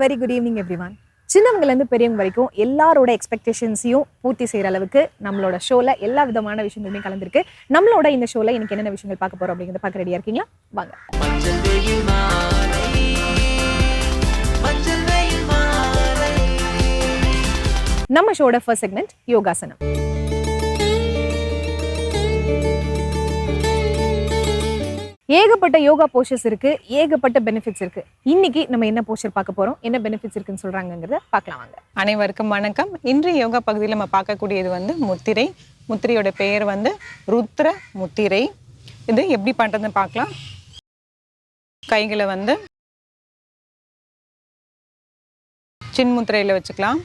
Very good evening everyone சின்னவங்கலேருந்து பெரியவங்க வரைக்கும் எல்லாரோட எக்ஸ்பெக்டேஷன்ஸையும் பூர்த்தி செய்கிற அளவுக்கு நம்மளோட ஷோவில் எல்லா விதமான விஷயங்களுமே கலந்துருக்கு. நம்மளோட இந்த ஷோவில் இன்னைக்கு என்னென்ன விஷயங்கள் பார்க்க போகிறோம் அப்படிங்கிறத பார்க்க ரெடியாக இருக்கீங்களா? வாங்க. நம்ம ஷோட ஃபர்ஸ்ட் செக்மெண்ட் யோகாசனம். ஏகப்பட்ட யோகா போஸ்டர்ஸ் இருக்கு ஏகப்பட்ட பெனிஃபிட்ஸ் இருக்கு. இன்னைக்கு நம்ம என்ன போஸ்டர் பார்க்க போறோம் என்ன பெனிஃபிட்ஸ் இருக்குன்னு சொல்றாங்கங்கிறத பார்க்கலாம் வாங்க. அனைவருக்கும் வணக்கம். இன்று யோகா பகுதியில் நம்ம பார்க்கக்கூடியது வந்து முத்திரை. முத்திரையோட பெயர் வந்து ருத்ர முத்திரை. இது எப்படி பண்ணுறதுன்னு பார்க்கலாம். கைகளை வந்து சின்முத்திரையில் வச்சுக்கலாம்.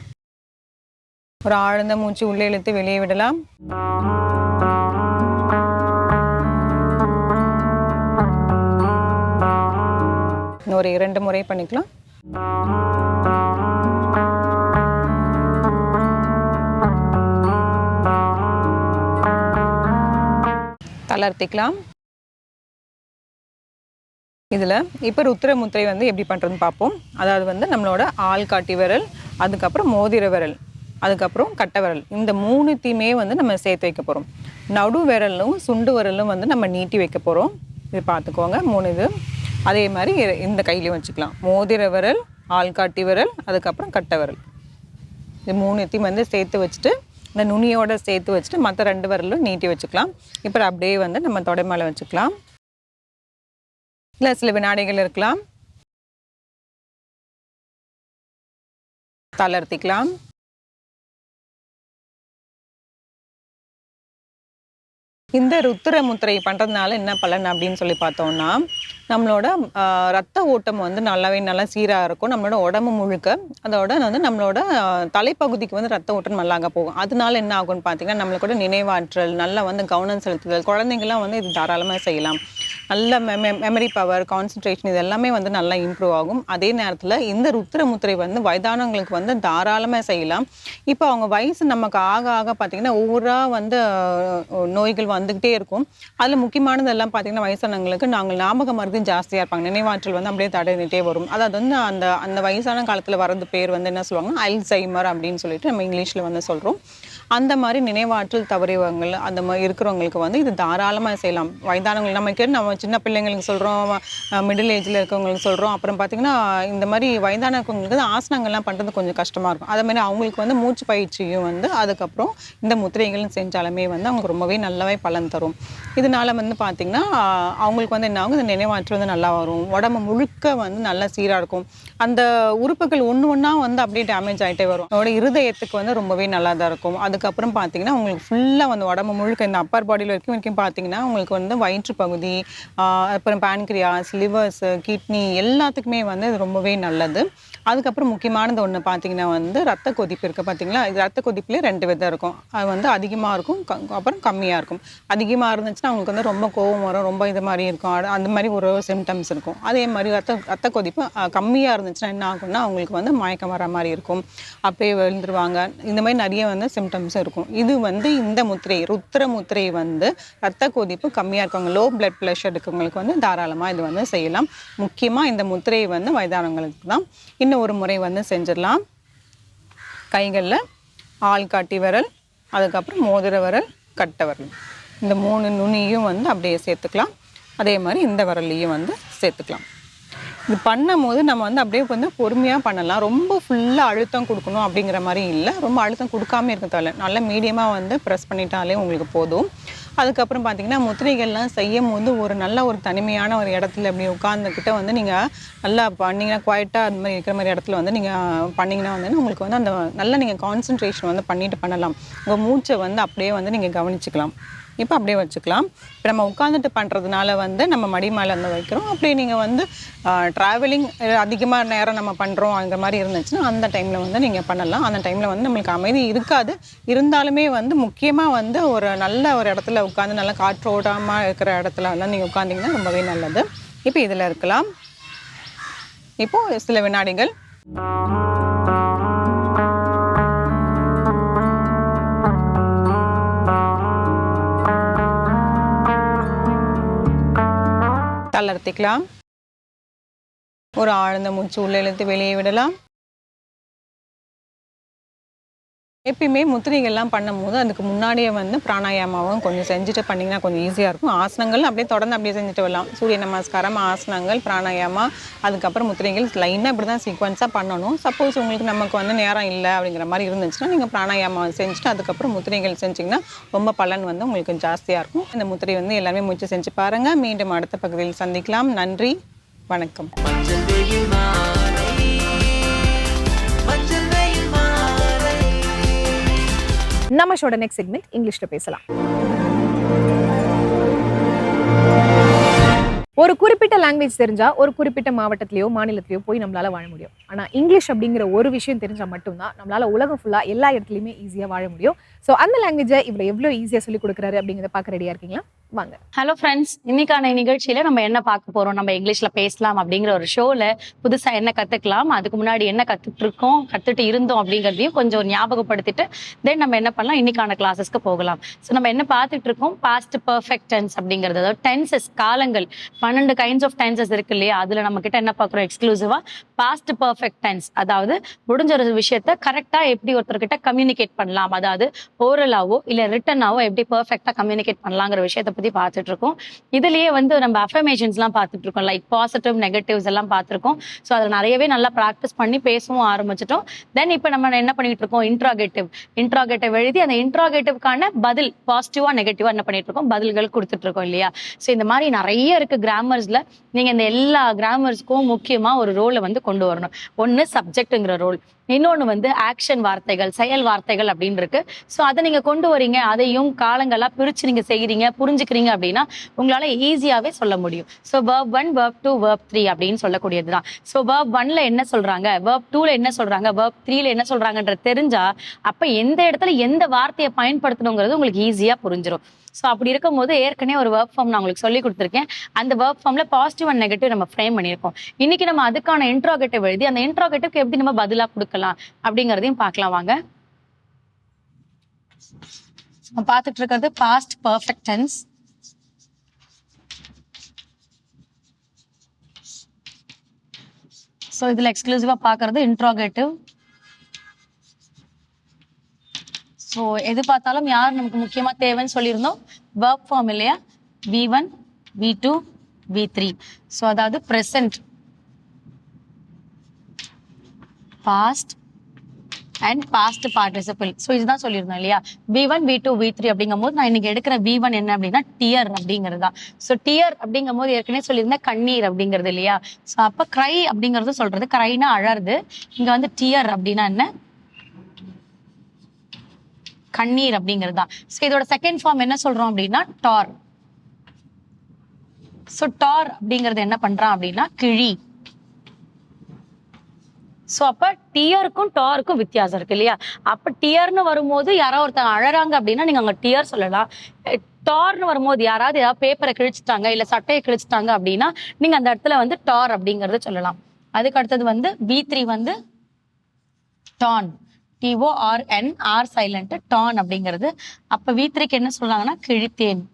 ஒரு ஆழ்ந்த மூச்சு உள்ளே இழுத்து வெளியே விடலாம். இன்னொரு இரண்டு முறை பண்ணிக்கலாம். தளர்த்திக்கலாம். இதில் இப்போ ருத்திர முத்திரை வந்து எப்படி பண்ணுறதுன்னு பார்ப்போம் அதாவது வந்து நம்மளோட ஆள்காட்டி விரல் அதுக்கப்புறம் மோதிர விரல் அதுக்கப்புறம் கட்டை விரல். இந்த மூணுத்தையுமே வந்து நம்ம சேர்த்து வைக்க போகிறோம் நடு விரலும் சுண்டு விரலும் வந்து நம்ம நீட்டி வைக்க போகிறோம் இது பார்த்துக்கோங்க மூணு இது. அதே மாதிரி இந்த கையிலையும் வச்சுக்கலாம். மோதிர விரல் ஆள்காட்டி விரல் அதுக்கப்புறம் கட்டை விரல். இது மூணுத்தையும் வந்து சேர்த்து வச்சுட்டு இந்த நுனியோட சேர்த்து வச்சுட்டு மற்ற ரெண்டு விரலும் நீட்டி வச்சுக்கலாம். இப்போ அப்படியே வந்து நம்ம தொடை மேலே வச்சுக்கலாம். இல்லை சில வினாடிகள் இருக்கலாம். தளர்த்திக்கலாம். இந்த ருத்திர முத்திரை பண்ணுறதுனால என்ன பலன் அப்படின்னு சொல்லி பார்த்தோம்னா நம்மளோட ரத்த ஓட்டம் வந்து நல்லாவே நல்லா சீராக இருக்கும். நம்மளோட உடம்பு முழுக்க அதோட வந்து நம்மளோட தலைப்பகுதிக்கு வந்து ரத்த ஓட்டம் நல்லாக போகும். அதனால என்ன ஆகும்னு பார்த்தீங்கன்னா நம்மளோட நினைவாற்றல் நல்லா வந்து கவனம் செலுத்துதல் குழந்தைங்களாம் வந்து இது தாராளமாக செய்யலாம். நல்ல மெமரி பவர் கான்சன்ட்ரேஷன் இது எல்லாமே வந்து நல்லா இம்ப்ரூவ் ஆகும். அதே நேரத்தில் இந்த ருத்ர முத்திரை வந்து வயதானவங்களுக்கு வந்து தாராளமாக செய்யலாம். இப்போ அவங்க வயசு நமக்கு ஆக ஆக பார்த்திங்கன்னா ஒவ்வொருவராக வந்து நோய்கள் வந்துக்கிட்டே இருக்கும். அதில் முக்கியமானது எல்லாம் பார்த்தீங்கன்னா வயசானவங்களுக்கு நாங்கள் ஞாபக மருந்து ஜாஸ்தியாக இருப்பாங்க. நினைவாற்றல் வந்து அப்படியே தடைந்துட்டே வரும். அதாவது வந்து அந்த அந்த வயசான காலத்தில் வரது பேர் வந்து என்ன சொல்லுவாங்க அல்சைமர் அப்படின்னு சொல்லிட்டு நம்ம இங்கிலீஷில் வந்து சொல்கிறோம் அந்த மாதிரி நினைவாற்றல் தவறியவங்கள் அந்த மாதிரி இருக்கிறவங்களுக்கு வந்து இது தாராளமாக செய்யலாம். வயதானவங்க நமக்கு நம்ம சின்ன பிள்ளைங்களுக்கு சொல்கிறோம் மிடில் ஏஜில் இருக்கிறவங்களுக்கு சொல்கிறோம் அப்புறம் பார்த்திங்கன்னா இந்த மாதிரி வயதானவங்களுக்கு ஆசனங்கள்லாம் பண்ணுறது கொஞ்சம் கஷ்டமாக இருக்கும். அதே மாதிரி அவங்களுக்கு வந்து மூச்சு பயிற்சியும் வந்து அதுக்கப்புறம் இந்த முத்திரைகளும் செஞ்சாலுமே வந்து அவங்களுக்கு ரொம்பவே நல்லாவே பலன் தரும். இதனால வந்து பார்த்திங்கன்னா அவங்களுக்கு வந்து என்ன ஆகும்? இந்த நினைவாற்றல் வந்து நல்லா வரும். உடம்பு முழுக்க வந்து நல்லா சீராக இருக்கும். அந்த உறுப்புகள் ஒன்று ஒன்றா வந்து அப்படியே டேமேஜ் ஆகிட்டே வரும். அதோட இருதயத்துக்கு வந்து ரொம்பவே நல்லா தான் இருக்கும். அது அதுக்கப்புறம் பார்த்தீங்கன்னா உங்களுக்கு ஃபுல்லாக வந்து உடம்பு முழுக்க இந்த அப்பர் பாடியில் வரைக்கும் வரைக்கும் பார்த்தீங்கன்னா உங்களுக்கு வந்து வயிற்று பகுதி அப்புறம் பேன்க்ரியாஸ் லிவர்ஸு கிட்னி எல்லாத்துக்குமே வந்து இது ரொம்பவே நல்லது. அதுக்கப்புறம் முக்கியமானது ஒன்று பார்த்தீங்கன்னா வந்து ரத்த கொதிப்பு இருக்குது பார்த்தீங்களா? இது ரத்த கொதிப்புலேயே ரெண்டு விதம் இருக்கும். அது வந்து அதிகமாக இருக்கும் க- அப்புறம் கம்மியாக இருக்கும். அதிகமாக இருந்துச்சுன்னா அவங்களுக்கு வந்து ரொம்ப கோவம் வரும் ரொம்ப இது மாதிரி இருக்கும். அந்த மாதிரி ஒரு சிம்டம்ஸ் இருக்கும். அதே மாதிரி ரத்த ரத்த கொதிப்பு கம்மியாக இருந்துச்சுன்னா என்ன ஆகும்னா அவங்களுக்கு வந்து மயக்கம் வர மாதிரி இருக்கும். அப்படியே விழுந்துருவாங்க. இந்த மாதிரி நிறைய வந்து சிம்டம்ஸ் இருக்கும். இது வந்து இந்த முத்திரை ருத்திர முத்திரை வந்து ரத்த கொதிப்பு கம்மியாக இருக்கவங்க லோ பிளட் ப்ரெஷர் இருக்கவங்களுக்கு வந்து தாராளமாக இது வந்து செய்யலாம். முக்கியமாக இந்த முத்திரையை வந்து வயதானவங்களுக்கு தான். இன்னும் ஒரு முறை வந்து செஞ்சிடலாம். கைகளில் ஆள் காட்டி விரல் அதுக்கப்புறம் மோதிர விரல் கட்டை விரல். இந்த மூணு நுனியும் வந்து அப்படியே சேர்த்துக்கலாம். அதே மாதிரி இந்த விரலையும் வந்து சேர்த்துக்கலாம். இது பண்ணும்போது நம்ம வந்து அப்படியே வந்து பொறுமையாக பண்ணலாம். ரொம்ப ஃபுல்லாக அழுத்தம் கொடுக்கணும் அப்படிங்கிற மாதிரி இல்லை. ரொம்ப அழுத்தம் கொடுக்காம இருக்க தேவையில்ல நல்ல மீடியமாக வந்து ப்ரெஸ் பண்ணிட்டாலே உங்களுக்கு போதும். அதுக்கப்புறம் பார்த்தீங்கன்னா முத்திரைகள்லாம் செய்யும் போது ஒரு நல்ல ஒரு தனிமையான ஒரு இடத்துல அப்படி உட்காந்துக்கிட்ட வந்து நீங்கள் நல்லா பண்ணிங்கன்னா குவாய்ட்டாக அந்த மாதிரி இருக்கிற மாதிரி இடத்துல வந்து நீங்கள் பண்ணிங்கன்னா வந்து உங்களுக்கு வந்து அந்த நல்லா நீங்கள் கான்சன்ட்ரேஷன் வந்து பண்ணிட்டு பண்ணலாம். உங்கள் மூச்சை வந்து அப்படியே வந்து நீங்கள் கவனிச்சுக்கலாம். இப்போ அப்படியே வச்சுக்கலாம். இப்போ நம்ம உட்காந்துட்டு பண்ணுறதுனால வந்து நம்ம மடி மேலே வந்து வைக்கிறோம். அப்படியே நீங்கள் வந்து ட்ராவலிங் அதிகமாக நேரம் நம்ம பண்ணுறோம் அந்த மாதிரி இருந்துச்சுன்னா அந்த டைமில் வந்து நீங்கள் பண்ணலாம். அந்த டைமில் வந்து நம்மளுக்கு அமைதி இருக்காது. இருந்தாலுமே வந்து முக்கியமாக வந்து ஒரு நல்ல ஒரு இடத்துல உட்காந்து நல்லா காற்றோடாமல் இருக்கிற இடத்துல வந்து நீங்கள் உட்காந்திங்கன்னா ரொம்பவே நல்லது. இப்போ இதில் இருக்கலாம். இப்போது சில வினாடிகள். தளர்த்திக்கலாம் ஒரு ஆழ்ந்த மூச்சு உள்ளே இழுத்து வெளியே விடலாம். எப்பயுமே முத்திரைகள்லாம் பண்ணும்போது அதுக்கு முன்னாடியே வந்து பிராணாயாமாவும் கொஞ்சம் செஞ்சுட்டு பண்ணிங்கன்னா கொஞ்சம் ஈஸியாக இருக்கும். ஆசனங்கள் அப்படியே தொடர்ந்து அப்படியே செஞ்சுட்டு வரலாம். சூரிய நமஸ்காரம் ஆசனங்கள் பிராணாயாமா அதுக்கப்புறம் முத்திரைகள் லைனாக இப்படி தான் சீக்வன்ஸாக பண்ணணும். சப்போஸ் உங்களுக்கு நமக்கு வந்து நேரம் இல்லை அப்படிங்கிற மாதிரி இருந்துச்சுன்னா நீங்கள் பிராணாயாமா செஞ்சுட்டு அதுக்கப்புறம் முத்திரைகள் செஞ்சிங்கன்னா ரொம்ப பலன் வந்து உங்களுக்கு ஜாஸ்தியாக இருக்கும். இந்த முத்திரை வந்து எல்லாமே முயற்சி செஞ்சு பாருங்கள் மீண்டும் அடுத்த பகுதியில் சந்திக்கலாம். நன்றி. வணக்கம். நம்ம ஷோட நெக்ஸ்ட் செக்மெண்ட் இங்கிலீஷில் பேசலாம். ஒரு குறிப்பிட்ட லாங்குவேஜ் தெரிஞ்சா ஒரு குறிப்பிட்ட மாவட்டத்திலயோ மாநிலத்திலையோ போய் நம்மளால வாழ முடியும். ஆனா இங்கிலீஷ் அப்படிங்கிற ஒரு விஷயம் தெரிஞ்சா மட்டும்தான் நம்மளால உலகம் ஃபுல்லா எல்லா இடத்துலயுமே ஈஸியா வாழ முடியும். சோ அந்த லாங்குவேஜை இவ்வளோ எவ்வளோ ஈஸியா சொல்லிக் கொடுக்குறாரு அப்படிங்கிறத பார்க்க ரெடியா இருக்கீங்களா? வாங்க. ஹலோ ஃப்ரெண்ட்ஸ் இன்னைக்கான நிகழ்ச்சியில நம்ம என்ன பார்க்க போறோம்? நம்ம இங்கிலீஷ்ல பேசலாம் அப்படிங்கிற ஒரு ஷோல புதுசா என்ன கத்துக்கலாம் அதுக்கு முன்னாடி என்ன கத்துட்டு இருக்கோம் கத்துட்டு இருந்தோம் அப்படிங்கறதையும் கொஞ்சம் ஞாபகப்படுத்திட்டு தென் நம்ம என்ன பண்ணலாம்? இன்னைக்கான கிளாஸஸ்க்கு போகலாம். ஸோ நம்ம என்ன பார்த்துட்டு இருக்கோம் பாஸ்ட் பர்ஃபெக்ட் டென்ஸ் அப்படிங்கிறது. அதாவது டென்சஸ் காலங்கள். பன்னெண்டு கைண்ட்ஸ் ஆஃப் டென்சஸ் இருக்கு இல்லையா? அதுல நம்ம கிட்ட என்ன பார்க்குறோம்? எக்ஸ்க்ளூசிவா பாஸ்ட் பர்ஃபெக்ட் டென்ஸ் அதாவது முடிஞ்ச ஒரு விஷயத்த கரெக்டா எப்படி ஒருத்தர்கிட்ட கம்யூனிகேட் பண்ணலாம்? அதாவது ஓரலாவோ இல்ல ரிட்டனாவோ எப்படி பர்ஃபெக்டா கம்யூனிகேட் பண்ணலாங்கிற விஷயத்தை பத்தி பார்த்துட்டு இருக்கோம் இதுலயே வந்து நம்ம அஃபர்மேஷன்ஸ் எல்லாம் பார்த்துட்டு இருக்கோம் லைக் பாசிட்டிவ் நெகட்டிவ்ஸ் எல்லாம் பார்த்துருக்கோம். ஸோ அதில் நிறையவே நல்லா ப்ராக்டிஸ் பண்ணி பேசவும் ஆரம்பிச்சிட்டோம். தென் இப்போ நம்ம என்ன பண்ணிட்டு இருக்கோம் இன்ட்ராகேட்டிவ் இன்ட்ராகேட்டிவ் எழுதி அந்த இன்ட்ராகேட்டிவ்க்கான பதில் பாசிட்டிவா நெகட்டிவா என்ன பண்ணிட்டு இருக்கோம் பதில்கள் கொடுத்துட்டு இருக்கோம் இல்லையா? ஸோ இந்த மாதிரி நிறைய இருக்கு கிராமர்ஸ்ல நீங்க இந்த எல்லா கிராமர்ஸ்க்கும் முக்கியமா ஒரு ரோலை வந்து கொண்டு வரணும். ஒன்னு சப்ஜெக்ட்ங்கிற ரோல் இன்னொன்னு வந்து ஆக்ஷன் வார்த்தைகள் செயல் வார்த்தைகள் அப்படின்னு இருக்கு. ஸோ அதை நீங்க கொண்டு வரீங்க அதையும் காலங்களா பிரிச்சு நீங்க செய்கிறீங்க புரிஞ்சுக்கிறீங்க அப்படின்னா உங்களால ஈஸியாவே சொல்ல முடியும். So verb one verb two verb three அப்படின்னு சொல்லக்கூடியதுதான். ஸோ வேர்ப் ஒன்ல என்ன சொல்றாங்க? வேர்ப் டூவில் என்ன சொல்றாங்க? வேர்ப் த்ரீல என்ன சொல்றாங்கன்றது தெரிஞ்சா அப்ப எந்த இடத்துல எந்த வார்த்தையை பயன்படுத்தணுங்கிறது உங்களுக்கு ஈஸியா புரிஞ்சிடும் ஸோ அப்படி இருக்கும்போது ஏற்கனவே ஒரு ஒர்க் ஃபார்ம் நான் உங்களுக்கு சொல்லி கொடுத்துருக்கேன். அந்த ஒர்க் ஃபார்ம்ல பாசிட்டிவ் அண்ட் நெகட்டிவ் நம்ம ஃப்ரேம் பண்ணியிருக்கோம். இன்னைக்கு நம்ம அதுக்கான இன்ட்ராகேட்டிவ் எழுதி அந்த இன்ட்ராகேட்டிவ்க்கு எப்படி நம்ம பதிலாக கொடுக்கலாம் அப்படிங்கிறதையும் பார்க்கலாம் வாங்க. பார்த்துட்டு இருக்கிறது பாஸ்ட் பர்ஃபெக்ட் டென்ஸ் ஸோ இதில் எக்ஸ்க்ளூசிவாக பார்க்கறது இன்ட்ராகேட்டிவ் ஸோ எது பார்த்தாலும் யார் நமக்கு முக்கியமாக தேவைன்னு சொல்லியிருந்தோம்? Verb ஃபார்ம் இல்லையா? V one V two V three so அதாவது present past and past participle so இதுதான் சொல்லியிருந்தோம் இல்லையா? V one V two V three அப்படிங்கும் போது நான் இன்னைக்கு எடுக்கிற வி ஒன் என்ன அப்படின்னா டியர் அப்படிங்கிறது தான். ஸோ டியர் அப்படிங்கும் போது ஏற்கனவே சொல்லியிருந்தேன் கண்ணீர் அப்படிங்கிறது இல்லையா? ஸோ அப்போ க்ரை அப்படிங்கிறது சொல்றது. க்ரைனா அழறது. இங்கே வந்து டியர் அப்படின்னா என்ன? கண்ணீர் அப்படிங்கிறது தான். ஸோ இதோட செகண்ட் ஃபார்ம் என்ன சொல்றோம் அப்படின்னா டார். ஸோ டார் அப்படிங்கிறது என்ன பண்றான் அப்படின்னா கிழி. ஸோ அப்ப டியருக்கும் டாருக்கும் வித்தியாசம் இருக்கு இல்லையா? அப்ப டியர்னு வரும்போது யாரோ ஒருத்தங்க அழறாங்க அப்படின்னா நீங்க அங்க டியர் சொல்லலாம். டார்னு வரும்போது யாராவது ஏதாவது பேப்பரை கிழிச்சிட்டாங்க இல்ல சட்டையை கிழிச்சிட்டாங்க அப்படின்னா நீங்க அந்த இடத்துல வந்து டார் அப்படிங்கறத சொல்லலாம். அதுக்கு அடுத்தது வந்து பி த்ரீ வந்து torn. T O R N R silent torn அப்படிங்கிறது. அப்ப வி த்ரீக்கு என்ன சொல்றாங்கன்னா கிழித்தேன்.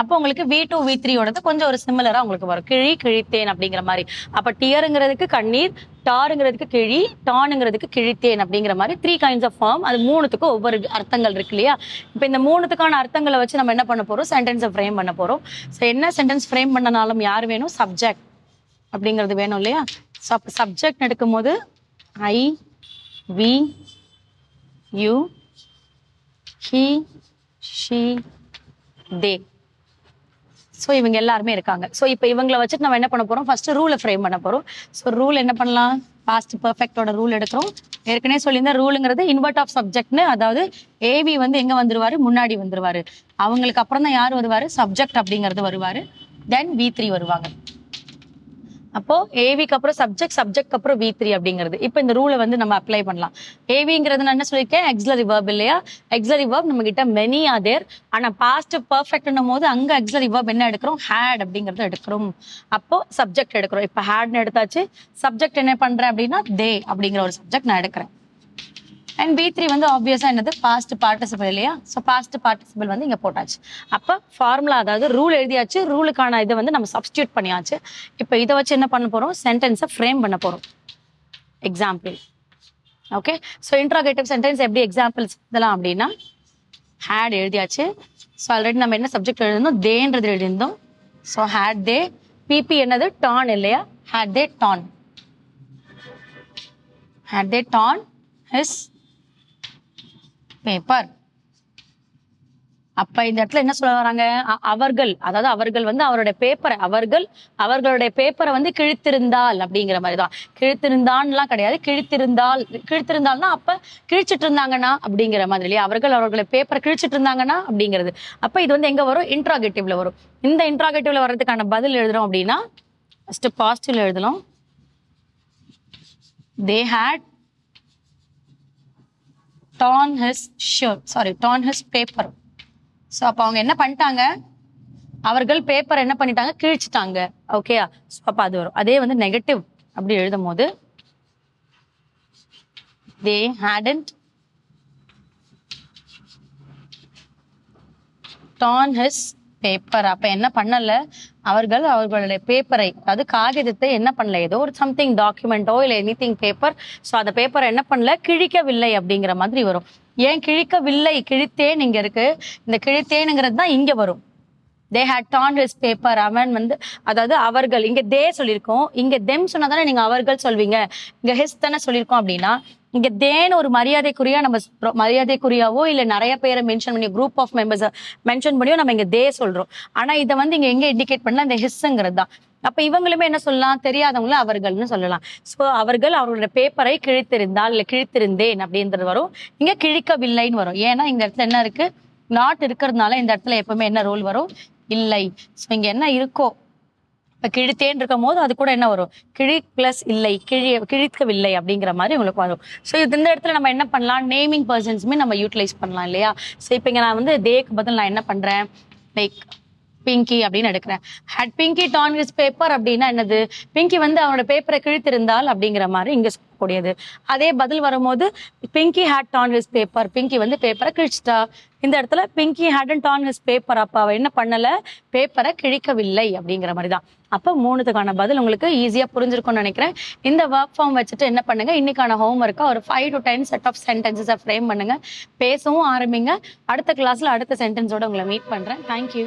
அப்போ உங்களுக்கு வி டூ வி த்ரீயோடது கொஞ்சம் ஒரு சிமிலரா உங்களுக்கு வரும். கிழி கிழித்தேன் அப்படிங்கிற மாதிரி. அப்ப டியருங்கிறதுக்கு கண்ணீர் டாருங்கிறதுக்கு கிழி டானுங்கிறதுக்கு கிழித்தேன் அப்படிங்கிற மாதிரி த்ரீ கைண்ட்ஸ் ஆஃப் ஃபார்ம் அது மூணுத்துக்கும் ஒவ்வொரு அர்த்தங்கள் இருக்கு இல்லையா? இப்போ இந்த மூணுத்துக்கான அர்த்தங்களை வச்சு நம்ம என்ன பண்ண போறோம்? சென்டென்ஸை ஃப்ரேம் பண்ண போறோம். ஸோ என்ன சென்டென்ஸ் ஃப்ரேம் பண்ணனாலும் யார் வேணும்? சப்ஜெக்ட் அப்படிங்கிறது வேணும் இல்லையா? ஸோ அப்போ சப்ஜெக்ட் எடுக்கும்போது I we you he she they so இவங்க எல்லாருமே இருக்காங்க. ஸோ இப்போ இவங்களை வச்சுட்டு நம்ம என்ன பண்ண போகிறோம் ஃபர்ஸ்ட் ரூலை ஃப்ரேம் பண்ண போகிறோம் ஸோ ரூல் என்ன பண்ணலாம்? பாஸ்ட் பர்ஃபெக்டோட ரூல் எடுக்கிறோம். ஏற்கனவே சொல்லியிருந்தா ரூலுங்கிறது இன்வெர்ட் ஆஃப் சப்ஜெக்ட்னு அதாவது ஏவி வந்து எங்கே வந்துருவார்? முன்னாடி வந்துருவார். அவங்களுக்கு அப்புறம் தான் யார் வருவார்? சப்ஜெக்ட் அப்படிங்கிறது வருவார். தென் வி த்ரீ வருவாங்க. அப்போ ஏவிக்கு அப்புறம் சப்ஜெக்ட் சப்ஜெக்ட் அப்புறம் வி த்ரீ அப்படிங்கிறது. இப்போ இந்த ரூலை வந்து நம்ம அப்ளை பண்ணலாம். ஏவிங்கிறது நான் என்ன சொல்லியிருக்கேன்? எக்ஸலரி வேர்ப் இல்லையா? எக்ஸலரி வேர்ப் நம்ம கிட்ட மெனி அதேர் ஆனா பாஸ்ட் பர்ஃபெக்ட்னும் போது அங்க எக்ஸலரி வேர்ப் என்ன எடுக்கிறோம்? ஹேட் அப்படிங்கறத எடுக்கிறோம். அப்போ சப்ஜெக்ட் எடுக்கிறோம். இப்போ ஹேட்னு எடுத்தாச்சு. சப்ஜெக்ட் என்ன பண்றேன் அப்படின்னா தே அப்படிங்கிற ஒரு சப்ஜெக்ட் நான் எடுக்கிறேன். அண்ட் பி த்ரீ வந்து ஆப்வியஸாக என்னது? பாஸ்ட் பார்ட்டிசிபிள் இல்லையா? ஸோ பாஸ்ட் பார்ட்டிசிபிள் வந்து இங்கே போட்டாச்சு. அப்போ ஃபார்முலா அதாவது ரூல் எழுதியாச்சு. ரூலுக்கான இதை வந்து நம்ம சப்ஸ்டியூட் பண்ணியாச்சு. இப்போ இதை வச்சு என்ன பண்ண போகிறோம் சென்டென்ஸை ஃப்ரேம் பண்ண போகிறோம் example okay so interrogative sentence எப்படி எக்ஸாம்பிள்ஸ் இதெல்லாம் அப்படின்னா ஹேட் எழுதியாச்சு. ஸோ ஆல்ரெடி நம்ம என்ன சப்ஜெக்ட் எழுதியிருந்தோம் தேன்றது எழுதியிருந்தோம். ஸோ ஹேட் தே பிபி என்னது? டான் இல்லையா? Had they torn had they torn his paper. அப்ப இந்த இடத்துல என்ன சொல்ல வராங்க? அவர்கள் அதாவது அவர்கள் வந்து அவருடைய பேப்பரை அவர்கள் அவர்களுடைய பேப்பரை வந்து கிழித்திருந்தால் அப்படிங்கிற மாதிரி தான் கிழித்திருந்தான்லாம் கிடையாது கிழித்திருந்தால் கிழித்திருந்தால்னா அப்ப கிழிச்சிட்டு இருந்தாங்கன்னா அப்படிங்கிற மாதிரி இல்லையா? அவர்கள் அவர்களுடைய பேப்பரை கிழிச்சிட்டு இருந்தாங்கன்னா அப்படிங்கிறது. அப்ப இது வந்து எங்க வரும்? இன்ட்ராகேட்டிவ்ல வரும். இந்த இன்ட்ராகேட்டிவ்ல வர்றதுக்கான பதில் எழுதுறோம் அப்படின்னா ஃபர்ஸ்ட் பாசிட்டிவ்ல எழுதணும். They had torn his shirt sorry torn his paper so அப்போ அவங்க என்ன பண்ணிட்டாங்க? அவர்கள் பேப்பர் என்ன பண்ணிட்டாங்க? கிழிச்சிட்டாங்க. ஓகேயா ஸோ அப்போ அது வரும். அதே வந்து நெகட்டிவ் அப்படி எழுதும் போது they hadn't torn his paper அப்ப என்ன பண்ணல? அவர்கள் அவர்களுடைய பேப்பரை அதாவது காகிதத்தை என்ன பண்ணல? ஏதோ ஒரு சம்திங் டாக்குமெண்ட்டோ இல்லை எனி திங் பேப்பர் ஸோ அந்த பேப்பரை என்ன பண்ணல? கிழிக்கவில்லை அப்படிங்கிற மாதிரி வரும். ஏன் கிழிக்கவில்லை? கிழித்தேன் இங்க இருக்கு. இந்த கிழித்தேனுங்கிறது தான் இங்க வரும். They had torn his paper அவன் வந்து அதாவது அவர்கள் இங்க தே சொல்லியிருக்கோம். இங்க தெம் சொன்னா தானே நீங்க அவர்கள் சொல்வீங்க. இங்க ஹிஸ் தானே சொல்லியிருக்கோம் அப்படின்னா இங்க தேன் ஒரு மரியாதைக்குரியா நம்ம மரியாதைக்குரியாவோ இல்ல நிறைய பேரை மென்ஷன் பண்ணி குரூப் ஆஃப் மெம்பர்ஸ் மென்ஷன் பண்ணியோ நம்ம இங்க தே சொல்றோம். ஆனா இதை வந்து இங்க எங்க இண்டிகேட் பண்ணலாம் இந்த ஹிஸ்ங்கிறது தான். அப்ப இவங்களுமே என்ன சொல்லலாம்? தெரியாதவங்களும் அவர்கள்னு சொல்லலாம். சோ அவர்கள் அவர்களோட பேப்பரை கிழித்திருந்தால் இல்ல கிழித்திருந்தேன் அப்படின்றது வரும். இங்க கிழிக்கவில்லைன்னு வரும். ஏன்னா இந்த இடத்துல என்ன இருக்கு? நாட் இருக்கிறதுனால இந்த இடத்துல எப்பவுமே என்ன ரோல் வரும்? இல்லை. ஸோ இங்கே என்ன இருக்கோ இப்போ கிழித்தேன் இருக்கும் போது அது கூட என்ன வரும்? கிழி பிளஸ் இல்லை கிழி கிழிக்கவில்லை அப்படிங்கிற மாதிரி உங்களுக்கு வரும். ஸோ இது இந்த இடத்துல நம்ம என்ன பண்ணலாம்? நேமிங் பர்சன்ஸுமே நம்ம யூட்டிலைஸ் பண்ணலாம் இல்லையா? ஸோ இப்போ இங்கே நான் வந்து தேக்கு பதில் நான் என்ன பண்ணுறேன் லைக் பிங்கி அப்படின்னு எடுக்கிறேன். Had Pinky torn his paper அப்படின்னா என்னது? பிங்கி வந்து அவனோட பேப்பரை கிழித்திருந்தால் அப்படிங்கிற மாதிரி இங்கே கூடியது அதே பதில் வரும்போது Pinky had torn his paper Pinky வந்து பேப்பரை கிழிச்சிட்டா. இந்த இடத்துல Pinky hadn't torn his paper அப்ப அவ என்ன பண்ணல? பேப்பரை கிழிக்கவில்லை அப்படிங்கிற மாதிரி தான் அப்ப மூணுத்துக்கான பதில் உங்களுக்கு ஈஸியா புரிஞ்சிருக்கும்னு நினைக்கிறேன். இந்த ஒர்க் ஃபார்ம் வச்சுட்டு என்ன பண்ணுங்க? இன்னைக்கான ஹோம் ஒர்க்கா ஒரு five to ten set of சென்டென்சஸை frame பண்ணுங்க. பேசவும் ஆரம்பிங்க. அடுத்த கிளாஸ்ல அடுத்த சென்டென்ஸோட உங்களை மீட் பண்றேன். தேங்க்யூ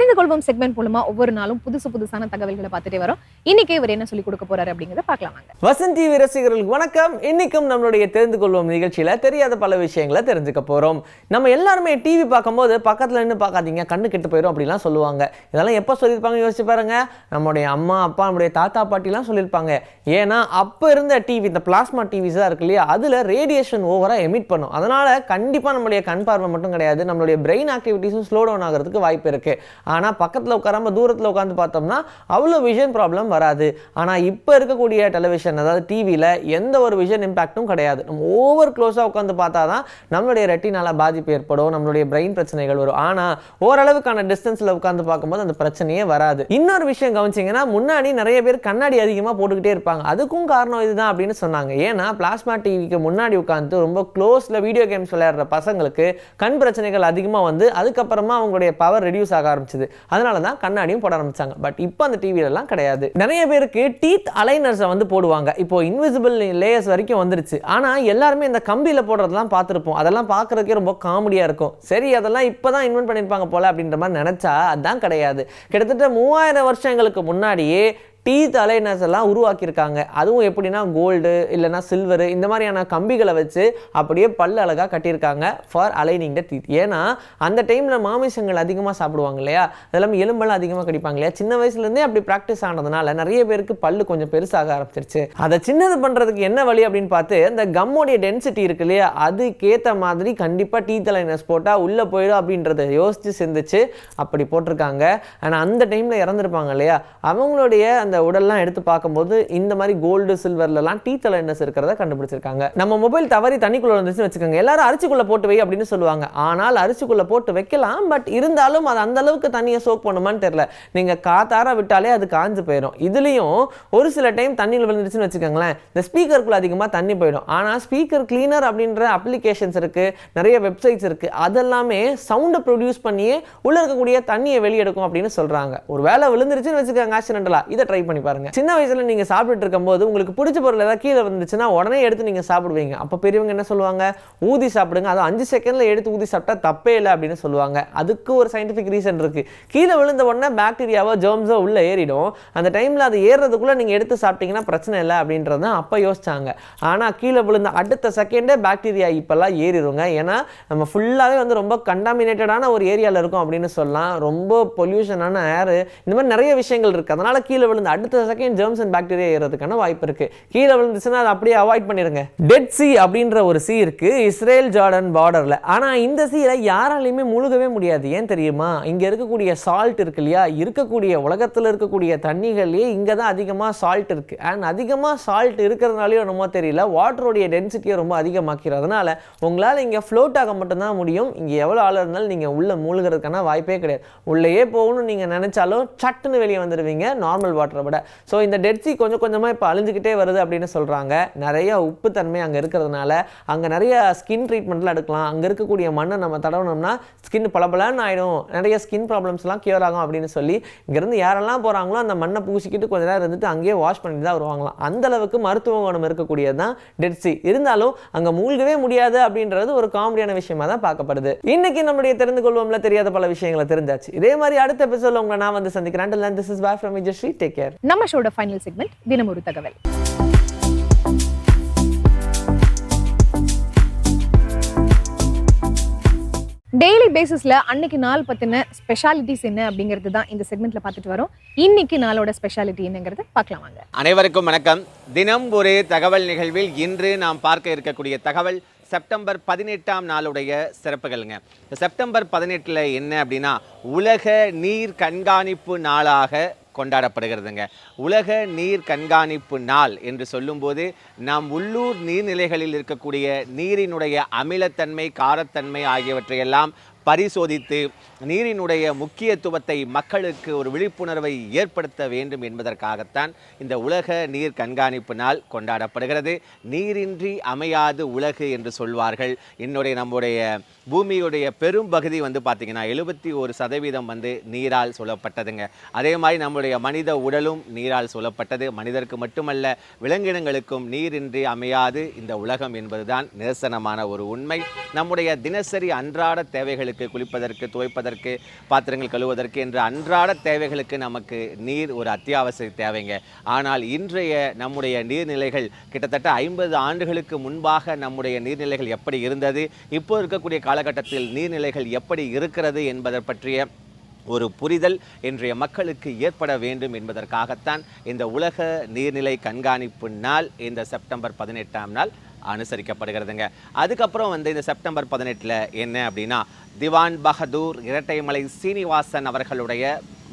தெரிந்து கொள்வோம் செக்மெண்ட் மூலமா ஒவ்வொரு நாளும் புதுசு புதுசான தகவல்களை பார்த்துட்டே வரோம். இன்னைக்கு இவர் என்ன சொல்லி கொடுக்க போறாரு அப்படிங்கறத பார்க்கலாம் வாங்க. வசந்த் டிவி ரசிகர்களுக்கு வணக்கம். இன்னைக்கும் நம்மளுடைய தெரிந்து கொள்வோம் நிகழ்ச்சியில தெரியாத பல விஷயங்களை தெரிஞ்சுக்க போறோம். நம்ம எல்லாருமே டிவி பார்க்கும்போது பக்கத்துல நின்று பார்க்காதீங்க கண்ணு கெட்டு போயிடும் அப்படிலாம் சொல்லுவாங்க. இதெல்லாம் எப்போ சொல்லியிருப்பாங்க யோசிச்சு பாருங்க. நம்மளுடைய அம்மா அப்பா நம்மளுடைய தாத்தா பாட்டிலாம் சொல்லியிருப்பாங்க. ஏன்னா அப்போ இருந்த டிவி இந்த பிளாஸ்மா டிவிஸ் தான் இருக்கு இல்லையா? அதுல ரேடியேஷன் ஓவரா எமிட் பண்ணும். அதனால கண்டிப்பா நம்மளுடைய கண் பார்வை மட்டும் கிடையாது நம்மளுடைய பிரெயின் ஆக்டிவிட்டிஸும் ஸ்லோ டவுன் ஆகிறதுக்கு வாய்ப்பு இருக்கு. ஆனால் பக்கத்தில் உட்காராம தூரத்தில் உட்காந்து பார்த்தோம்னா அவ்வளோ விஷன் ப்ராப்ளம் வராது. ஆனால் இப்போ இருக்கக்கூடிய டெலிவிஷன் அதாவது டிவியில் எந்த ஒரு விஷன் இம்பேக்ட்டும் கிடையாது. நம்ம ஓவர் க்ளோஸாக உட்காந்து பார்த்தா தான் நம்மளுடைய ரெட்டினால பாதிப்பு ஏற்படும் நம்மளுடைய பிரெயின் பிரச்சனைகள் வரும். ஆனால் ஓரளவுக்கான டிஸ்டன்ஸில் உட்காந்து பார்க்கும்போது அந்த பிரச்சனையே வராது. இன்னொரு விஷயம் கவனிச்சிங்கன்னா முன்னாடி நிறைய பேர் கண்ணாடி அதிகமாக போட்டுக்கிட்டே இருப்பாங்க. அதுக்கும் காரணம் இதுதான் அப்படின்னு சொன்னாங்க. ஏன்னா பிளாஸ்மா டிவிக்கு முன்னாடி உட்காந்து ரொம்ப க்ளோஸில் வீடியோ கேம்ஸ் விளையாடுற பசங்களுக்கு கண் பிரச்சனைகள் அதிகமாக வந்து அதுக்கப்புறமா அவங்களுடைய பவர் ரெடியூஸ் ஆக ஆரம்பிச்சது. அதனால தான் கண்ணாடியும் போட ஆரம்பிச்சாங்க. பட் இப்போ அந்த டிவிலலாம் கிடையாது. நிறைய பேருக்கு டீத் அலைனர்ஸை வந்து போடுவாங்க. இப்போ இன்விசிபிள் லேயர்ஸ் வரைக்கும் வந்துருச்சு. ஆனால் எல்லாருமே இந்த கம்பியில் போடுறதெல்லாம் பார்த்துருப்போம். அதெல்லாம் பார்க்குறதுக்கே ரொம்ப காமெடியாக இருக்கும். சரி அதெல்லாம் இப்போ தான் இன்வென்ட் பண்ணியிருப்பாங்க போல அப்படின்ற மாதிரி நினச்சா அதுதான் கிடையாது. கிட்டத்தட்ட மூவாயிரம் வருஷங்களுக்கு முன்னாடியே டீ தலைனஸ் எல்லாம் உருவாக்கியிருக்காங்க. அதுவும் எப்படின்னா கோல்டு இல்லைன்னா சில்வரு இந்த மாதிரியான கம்பிகளை வச்சு அப்படியே பல் அழகாக கட்டியிருக்காங்க ஃபார் அலைனிங் த டீத் ஏன்னா அந்த டைமில் மாமிசங்கள் அதிகமாக சாப்பிடுவாங்க இல்லையா? அதெல்லாம் எலும்பெல்லாம் அதிகமாக கடிப்பாங்க இல்லையா? சின்ன வயசுலேருந்தே அப்படி ப்ராக்டிஸ் ஆனதுனால நிறைய பேருக்கு பல் கொஞ்சம் பெருசாக ஆரம்பிச்சிருச்சு. அதை சின்னது பண்ணுறதுக்கு என்ன வழி அப்படின்னு பார்த்து இந்த கம்முடைய டென்சிட்டி இருக்கு இல்லையா? அதுக்கேற்ற மாதிரி கண்டிப்பாக டீ தலைனஸ் போட்டால் உள்ளே போயிடும் அப்படின்றத யோசித்து சிந்திச்சு அப்படி போட்டிருக்காங்க. ஆனால் அந்த டைமில் இறந்துருப்பாங்க இல்லையா? அவங்களுடைய அந்த உடல்லாம் எடுத்து பார்க்கும்போது இந்த மாதிரி கோல்டு சில்வர்லலாம் டீ அலைனஸ் இருக்கிறத கண்டுபிடிச்சிருக்காங்க. நம்ம மொபைல் தவறி தண்ணிக்குள்ள வந்துச்சுன்னு வச்சுக்கோங்க. எல்லாரும் அரிசிக்குள்ள போட்டு வை அப்படின்னு சொல்லுவாங்க. ஆனால் அரிசிக்குள்ள போட்டு வைக்கலாம். பட் இருந்தாலும் அது அந்த அளவுக்கு தண்ணியை சோக் பண்ணுமான்னு தெரியல. நீங்க காத்தார விட்டாலே அது காஞ்சு போயிடும். இதுலயும் ஒரு சில டைம் தண்ணியில் விழுந்துருச்சுன்னு வச்சுக்கோங்களேன். இந்த ஸ்பீக்கருக்குள்ள அதிகமா தண்ணி போயிடும். ஆனால் ஸ்பீக்கர் கிளீனர் அப்படின்ற அப்ளிகேஷன்ஸ் இருக்கு. நிறைய வெப்சைட்ஸ் இருக்கு. அதெல்லாமே சவுண்டை ப்ரொடியூஸ் பண்ணியே உள்ள இருக்கக்கூடிய தண்ணியை வெளியெடுக்கும் அப்படின்னு சொல்றாங்க. ஒரு வேலை விழுந்துருச்சுன்னு வச்சுக்கோங்க ஆக்சிடென்டலா இதை ட்ரை ட்ரை பண்ணி பாருங்க. சின்ன வயசுல நீங்க சாப்பிட்டுட்டு இருக்கும்போது உங்களுக்கு பிடிச்ச பொருள் ஏதாவது கீழே வந்துச்சுன்னா உடனே எடுத்து நீங்க சாப்பிடுவீங்க. அப்ப பெரியவங்க என்ன சொல்லுவாங்க? ஊதி சாப்பிடுங்க. அது அஞ்சு செகண்ட்ல எடுத்து ஊதி சாப்பிட்டா தப்பே இல்லை அப்படின்னு சொல்லுவாங்க. அதுக்கு ஒரு சயின்டிஃபிக் ரீசன் இருக்கு. கீழே விழுந்த உடனே பாக்டீரியாவோ ஜெர்ம்ஸோ உள்ள ஏறிடும். அந்த டைம்ல அது ஏறுறதுக்குள்ள நீங்க எடுத்து சாப்பிட்டீங்கன்னா பிரச்சனை இல்லை அப்படின்றது தான் அப்ப யோசிச்சாங்க. ஆனா கீழே விழுந்த அடுத்த செகண்டே பாக்டீரியா இப்பெல்லாம் ஏறிடுங்க ஏன்னா நம்ம ஃபுல்லாவே வந்து ரொம்ப கண்டாமினேட்டடான ஒரு ஏரியாவில் இருக்கும் அப்படின்னு சொல்லலாம். ரொம்ப பொல்யூஷனான ஏர் இந்த மாதிரி நிறைய விஷயங்கள் இருக்குது அதனால் கீழே விழுந்த அடுத்த செகண்ட் ஜெர்ம்ஸ் அண்ட் பாக்டீரியா ஏறதுக்கான வாய்ப்பு இருக்கு. கீழே விழுந்துச்சுன்னா அதை அப்படியே அவாய்ட் பண்ணிடுங்க. டெட் சி அப்படின்ற ஒரு சி இருக்கு இஸ்ரேல் ஜார்டன் பார்டர்ல ஆனா இந்த சீல யாராலையுமே முழுகவே முடியாது. ஏன் தெரியுமா? இங்க இருக்கக்கூடிய சால்ட் இருக்கு இல்லையா? இருக்கக்கூடிய உலகத்துல இருக்கக்கூடிய தண்ணிகள்லயே இங்க தான் அதிகமா சால்ட் இருக்கு. அண்ட் அதிகமா சால்ட் இருக்கிறதுனாலயோ என்னமோ தெரியல வாட்டருடைய டென்சிட்டியை ரொம்ப அதிகமாக்கிறது. அதனால உங்களால இங்க ஃப்ளோட் ஆக மட்டும்தான் முடியும். இங்க எவ்வளவு ஆள் இருந்தாலும் நீங்க உள்ள மூழ்கிறதுக்கான வாய்ப்பே கிடையாது. உள்ளேயே போகணும்னு நீங்க நினைச்சாலும் சட்டுன்னு வெளியே வந்துடுவீங்க. நார்மல் வாட்டர் விட. ஸோ இந்த டெட் சி கொஞ்சம் கொஞ்சமாக இப்போ அழிஞ்சுக்கிட்டே வருது அப்படின்னு சொல்கிறாங்க நிறைய உப்பு தன்மை அங்கே இருக்கிறதுனால அங்கே நிறைய ஸ்கின் ட்ரீட்மெண்ட்லாம் எடுக்கலாம். அங்கே இருக்கக்கூடிய மண்ணை நம்ம தடவினோம்னா ஸ்கின் பளபளன்னு ஆகிடும் நிறைய ஸ்கின் ப்ராப்ளம்ஸ்லாம் க்யூர் ஆகும் அப்படின்னு சொல்லி இங்கேருந்து யாரெல்லாம் போகிறாங்களோ அந்த மண்ணை பூசிக்கிட்டு கொஞ்ச நேரம் இருந்துட்டு அங்கேயே வாஷ் பண்ணிட்டு தான் வருவாங்களாம். அந்த அளவுக்கு மருத்துவ குணம் இருக்கக்கூடியது தான் டெட் சி இருந்தாலும் அங்கே மூழ்கவே முடியாது அப்படின்றது ஒரு காமெடியான விஷயமா தான் பார்க்கப்படுது. இன்னைக்கு நம்முடைய தெரிந்து கொள்வோம்ல தெரியாத பல விஷயங்களை தெரிஞ்சாச்சு. இதே மாதிரி அடுத்த எபிசோட உங்களை நான் வந்து சந்திக்கிறேன். This is bye from Vijayashree take care நம்ம ஷோட ஃபைனல் செக்மெண்ட் தினம் ஒரு தகவல். டெய்லி பேசிஸ்ல அன்னைக்கு நாள் பத்தின ஸ்பெஷாலிட்டிஸ் என்ன அப்படிங்கிறது தான் இந்த செக்மெண்ட்ல பார்த்துட்டு வரோம். இன்னைக்கு நாளோட ஸ்பெஷாலிட்டி என்னங்கிறத பார்க்கலாம் வாங்க. அனைவருக்கும் வணக்கம். தினம் ஒரு தகவல் நிகழ்வில் இன்று நாம் பார்க்க இருக்கக்கூடிய தகவல் செப்டம்பர் பதினெட்டாம் நாளுடைய சிறப்புகள்ங்க. செப்டம்பர் பதினெட்டில் என்ன அப்படின்னா உலக நீர் கண்காணிப்பு நாளாக கொண்டாடப்படுகிறதுங்க. உலக நீர் கண்காணிப்பு நாள் என்று சொல்லும்போது நாம் உள்ளூர் நீர்நிலைகளில் இருக்கக்கூடிய நீரினுடைய அமிலத்தன்மை காரத்தன்மை ஆகியவற்றையெல்லாம் பரிசோதித்து நீரினுடைய முக்கியத்துவத்தை மக்களுக்கு ஒரு விழிப்புணர்வை ஏற்படுத்த வேண்டும் என்பதற்காகத்தான் இந்த உலக நீர் கண்காணிப்பு நாள் கொண்டாடப்படுகிறது. நீரின்றி அமையாது உலகு என்று சொல்வார்கள். என்னுடைய நம்முடைய பூமியுடைய பெரும் பகுதி வந்து பார்த்திங்கன்னா எழுபத்தி ஒரு சதவீதம் வந்து நீரால் சூழப்பட்டதுங்க. அதே மாதிரி நம்முடைய மனித உடலும் நீரால் சூழப்பட்டது. மனிதருக்கு மட்டுமல்ல விலங்கினங்களுக்கும் நீரின்றி அமையாது. இந்த உலகம் என்பதுதான் நிரசனமான ஒரு உண்மை. நம்முடைய தினசரி அன்றாட தேவைகளுக்கு குளிப்பதற்கு துவைப்பதற்கு பாத்திரங்கள் கழுவுவதற்கு என்ற அன்றாட தேவைகளுக்கு நமக்கு நீர் ஒரு அத்தியாவசிய தேவைங்க. ஆனால் இன்றைய நம்முடைய நீர்நிலைகள் கிட்டத்தட்ட ஐம்பது ஆண்டுகளுக்கு முன்பாக நம்முடைய நீர்நிலைகள் எப்படி இருந்தது? இப்போ இருக்கக்கூடிய கால காலகட்டத்தில் நீர்நிலைகள் எப்படி இருக்கிறது என்பதை பற்றிய ஒரு புரிதல் இன்றைய மக்களுக்கு ஏற்பட வேண்டும் என்பதற்காகத்தான் இந்த உலக நீர்நிலை கண்காணிப்பு நாள் இந்த செப்டம்பர் பதினெட்டாம் நாள் அனுசரிக்கப்படுகிறதுங்க. அதுக்கப்புறம் வந்து இந்த செப்டம்பர் பதினெட்டில் என்ன அப்படின்னா திவான் பகதூர் இரட்டைமலை சீனிவாசன் அவர்களுடைய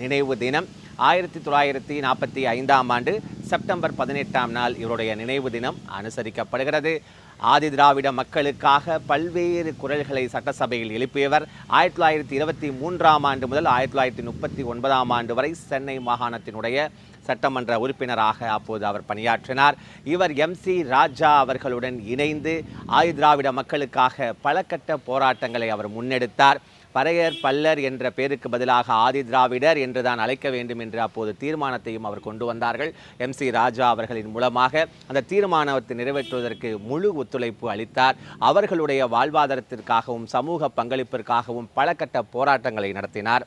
நினைவு தினம் ஆயிரத்தி தொள்ளாயிரத்தி நாற்பத்தி ஐந்தாம் ஆண்டு செப்டம்பர் பதினெட்டாம் நாள் இவருடைய நினைவு தினம் அனுசரிக்கப்படுகிறது. ஆதி திராவிட மக்களுக்காக பல்வேறு குரல்களை சட்டசபையில் எழுப்பியவர் ஆயிரத்தி தொள்ளாயிரத்தி இருபத்தி மூன்றாம் ஆண்டு முதல் ஆயிரத்தி தொள்ளாயிரத்தி முப்பத்தி ஒன்பதாம் ஆண்டு வரை சென்னை மாகாணத்தினுடைய சட்டமன்ற உறுப்பினராக அப்போது அவர் பணியாற்றினார். இவர் எம்சி ராஜா அவர்களுடன் இணைந்து ஆதி திராவிட மக்களுக்காக பல கட்ட போராட்டங்களை அவர் முன்னெடுத்தார். பறையர் பல்லர் என்ற பேருக்கு பதிலாக ஆதி திராவிடர் என்று தான் அழைக்க வேண்டும் என்று அப்போது தீர்மானத்தையும் அவர் கொண்டு வந்தார்கள். எம்சி ராஜா அவர்களின் மூலமாக அந்த தீர்மானத்தை நிறைவேற்றுவதற்கு முழு ஒத்துழைப்பு அளித்தார். அவர்களுடைய வாழ்வாதாரத்திற்காகவும் சமூக பங்களிப்பிற்காகவும் பல கட்ட போராட்டங்களை நடத்தினார்.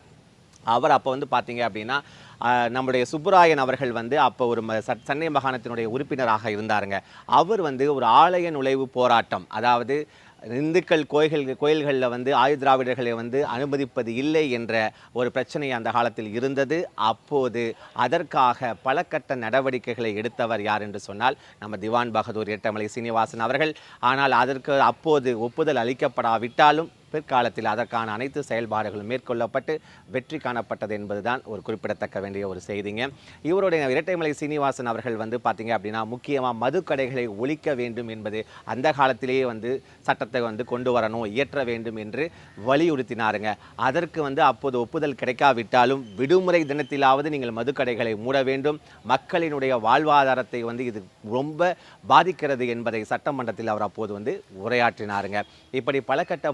அவர் அப்போ வந்து பார்த்தீங்க அப்படின்னா நம்முடைய சுப்புராயன் அவர்கள் வந்து அப்போ ஒரு ம- சென்னை மாகாணத்தினுடைய உறுப்பினராக இருந்தாருங்க. அவர் வந்து ஒரு ஆலய நுழைவு போராட்டம் அதாவது இந்துக்கள் கோயில்கள் கோயில்களில் வந்து ஆயுத திராவிடர்களை வந்து அனுமதிப்பது இல்லை என்ற ஒரு பிரச்சனை அந்த காலத்தில் இருந்தது. அப்போது அதற்காக பல கட்ட நடவடிக்கைகளை எடுத்தவர் யார் என்று சொன்னால் நம்ம திவான் பகதூர் எட்டமலை சீனிவாசன் அவர்கள். ஆனால் அதற்கு அப்போது ஒப்புதல் அளிக்கப்படாவிட்டாலும் பிற்காலத்தில் அதற்கான அனைத்து செயல்பாடுகளும் மேற்கொள்ளப்பட்டு வெற்றி காணப்பட்டது என்பதுதான் ஒரு குறிப்பிடத்தக்க வேண்டிய ஒரு செய்திங்க. இவருடைய இரட்டைமலை சீனிவாசன் அவர்கள் வந்து பார்த்தீங்க அப்படின்னா முக்கியமாக மதுக்கடைகளை ஒழிக்க வேண்டும் என்பது அந்த காலத்திலேயே வந்து சட்டத்தை வந்து கொண்டு வரணும் இயற்ற வேண்டும் என்று வலியுறுத்தினாருங்க. அதற்கு வந்து அப்போது ஒப்புதல் கிடைக்காவிட்டாலும் விடுமுறை தினத்திலாவது நீங்கள் மதுக்கடைகளை மூட வேண்டும். மக்களினுடைய வாழ்வாதாரத்தை வந்து இது ரொம்ப பாதிக்கிறது என்பதை சட்டமன்றத்தில் அவர் அப்போது வந்து உரையாற்றினாருங்க. இப்படி பல கட்ட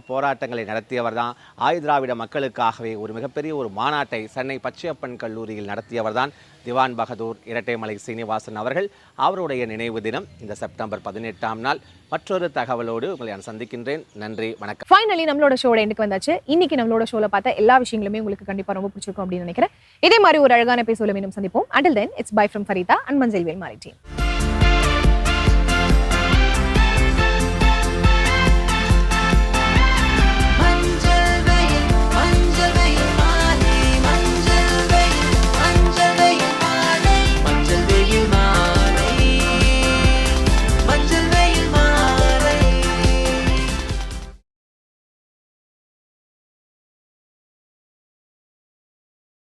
போராட்டங்களை நடத்தியவர் தான் ஆயுதிராவிட மக்களுக்காகவே ஒரு மிகப்பெரிய ஒரு மாநாட்டை சென்னை பச்சையப்பன் கல்லூரியில் நடத்தியவர் தான் திவான் பகதூர் இரட்டைமலை சீனிவாசன் அவர்கள். அவருடைய நினைவு தினம் இந்த செப்டம்பர் பதினெட்டாம் நாள். மற்றொரு தகவலோடு உங்களை நான் சந்திக்கின்றேன். நன்றி வணக்கம். ஃபைனலி நம்மளோட ஷோட எனக்கு வந்தாச்சு. இன்னைக்கு நம்மளோட ஷோல பார்த்த எல்லா விஷயங்களுமே உங்களுக்கு கண்டிப்பா ரொம்ப பிடிச்சிருக்கும் அப்படின்னு நினைக்கிறேன். இதே மாதிரி ஒரு அழகான பேசோல மீண்டும் சந்திப்போம். Until then it's bye from Farida and Manjal Vel Mari team